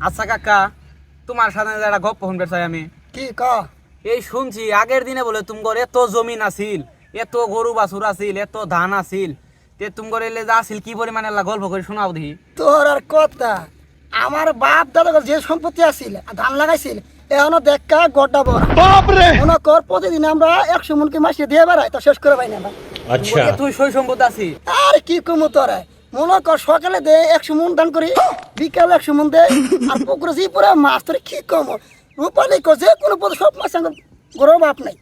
আচ্ছা কাকা তোমার সাথে একটা গপ ফোন চাই আমি। কি ক এই শুনছি আগের দিনে বলে তোমার এত জমিন আছিল এত গরু বাছুর আছিল এত ধান আছিল তে তোমার এলে যা আছিল কি পরিমাণে গল্প করে শোনাও দি তোর আর কথা আমার বাপ দাদা যে সম্পত্তি আছিল ধান লাগাইছিল এখনও দেখা গড্ডা বড়। বাপ রে কোন কর প্রতিদিন আমরা একশো কি মাসে দিয়ে বেড়াই তো শেষ করে পাই না আচ্ছা। তুই সই সম্পদ আছিস আর কি কমু তোরা? মনে কর সকালে দে একশো মন দান করি বিকালে একশো মন দে আর পুকুরে যে পুরো মাছ তোর কি কম রূপালি কর যে কোনো পদ সব মাছ গরম বাপ নাই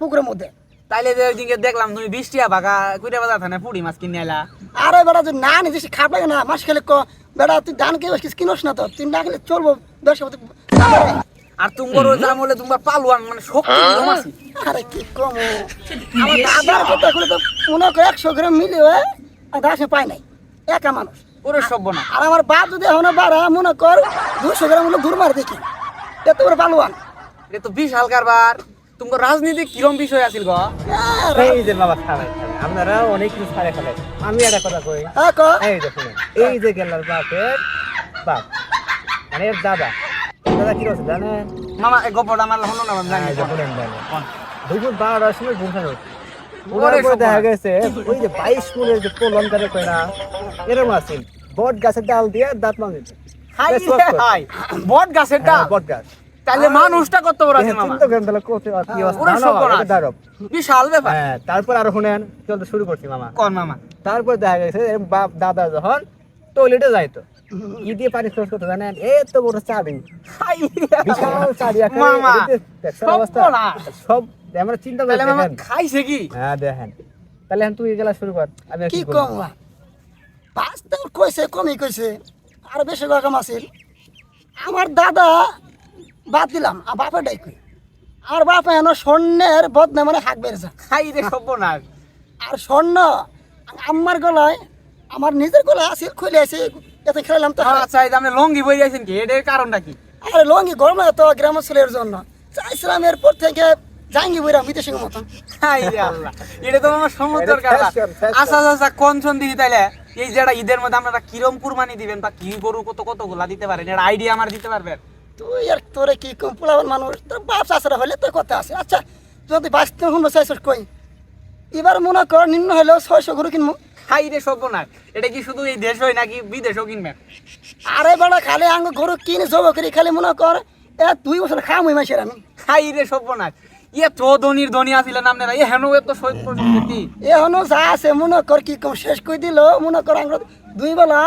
পুকুরের মধ্যে। তাইলে যে ওইদিনকে দেখলাম তুমি বৃষ্টিয়া ভাগা কুইটা বাজার থানে পুড়ি মাছ কিনে এলা আরে বেটা তুই না নিজে খাবে না। মাস খেলে ক বেটা তুই ধান কে কিনোস না তো। তুই না খেলে চলবো না। আর তুমগর ওই দাম হলে তোমার পালুয়ান মানে শক্তি কম আছে আরে কি কম আমার দাদার কথা করে তো মনে করে একশো গ্রাম মিলে দাসে পায় নাই। একা মানুষ। ওরে সব না। আর আমার বাপ যদি এখন বাড়া মনে কর দুশো গ্রাম হলো দূর মার দেখি। এত বড় পালোয়ান এটা তো বিশাল কারবার। তোমার রাজনীতি কিরম বিষয় আছিল গো? এই যে বাবা আপনারা অনেক কিছু ছাড়ে খালাই আমি একটা কথা কই। হ্যাঁ ক? এই শুনুন এই যে গেলার বাপের বাপ মানে দাদা। দাদা কি রয়েছে জানেন? মামা গল্পটা আমার হলো না আমি জানি দুপুর বারোটার সময় ঘুম দেখা গেছে ওই যে বাইশ ফুলের যে পোলন করে কই এরকম আছে। বট গাছের ডাল দিয়ে দাঁত হাই বট গাছের ডাল? বট গাছ। তাহলে মানুষটা কত বড় আছে মামা। বিশাল ব্যাপার। হ্যাঁ তারপর আরও শুনেন চলতে শুরু করছি মামা। কোন মামা? তারপর দেখা গেছে বাপ দাদা যখন টয়লেটে যাইতো ই দিয়ে পানি খরচ করতে জানেন? এত বড় চাবি। বিশাল চাবি মামা সব আমরা চিন্তা করে দেখেন। খাইছে কি? হ্যাঁ দেখেন। তাহলে এখন তুই গেলা শুরু কর আমি কি কম পাঁচ টাকা কইছে কমই কইছে। আর বেশি রকম আছিল আমার দাদা বাদ দিলাম আর বাপে ডাই কই? আর বাপে এনে স্বর্ণের বদনে মানে হাক বেড়েছে খাই রে না আর স্বর্ণ আমার গলায় আমার নিজের গলায় আছিল খুলে আছে এতে খেলাম তো। আচ্ছা এই আপনি লঙ্গি বই যাইছেন কি? এটার কারণটা কি? আরে লঙ্গি গরম তো গ্রাম ছেলের জন্য। চাইছিলাম এরপর থেকে জাঙ্গি বইরাম বিদেশের মতন হাই আল্লাহ। এটা তো আমার এটা। আচ্ছা আচ্ছা আচ্ছা কোন দিহি তাইলে? এই যেটা ঈদের মধ্যে আপনারা কিরম কুরবানি দিবেন বা কি গরু কত কতগুলা দিতে পারেন? এর আইডিয়া আমার দিতে পারবেন? তুই আর তোরে কি কম মানুষ? তোর বাপ চাষরা হলে তোর কথা আছে। আচ্ছা যদি বাঁচতে কই? এবার মনে কর নিম্ন হলেও ছয়শো গরু কিনবো হাই রে সর্বনাশ। এটা কি শুধু এই দেশ হয় নাকি বিদেশও কিনবেন আরে বেড়া খালি আঙ্গ গরু কিনে জব করি খালি মনে কর এ দুই বছর খাম ওই মাসের আমি। হাই রে সব সর্বনাশ। ইয়ে তো ধনির ধনী এ হেন যা আছে মনে কর কি কম শেষ দিল মনে কর দুই বেলা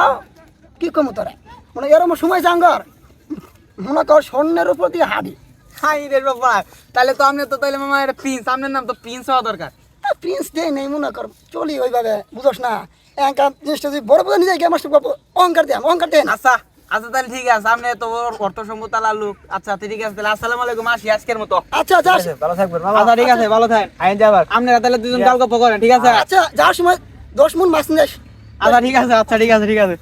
কি কম তোরা? মনে এরম সময় জাঙ্গর মনে কর স্বর্ণের উপর দিয়ে হাঁড়ি হাই রে তাহলে তো আপনি তো তাইলে মামা এটা প্রিন্স আপনার নাম তো প্রিন্স হওয়া দরকার। প্রিন্স দে নেই মনে কর চলি ওইভাবে বুঝোস না। একা জিনিসটা যদি বড় বড় নিজে গিয়ে অহংকার দেন অহংকার দেন। আচ্ছা। আচ্ছা তাহলে ঠিক আছে আপনি তো ওর অর্থ সম্পদ লোক। আচ্ছা ঠিক আছে তাহলে আসসালামু আলাইকুম আসি আজকের মতো। আচ্ছা যাস ভালো থাকবেন আচ্ছা ঠিক আছে ভালো থাকেন। আইন যাবার আপনারা তাহলে দুজন গল্প করেন ঠিক আছে? আচ্ছা যাওয়ার সময় দশ মন মাছ নিস আচ্ছা ঠিক আছে আচ্ছা ঠিক আছে ঠিক আছে।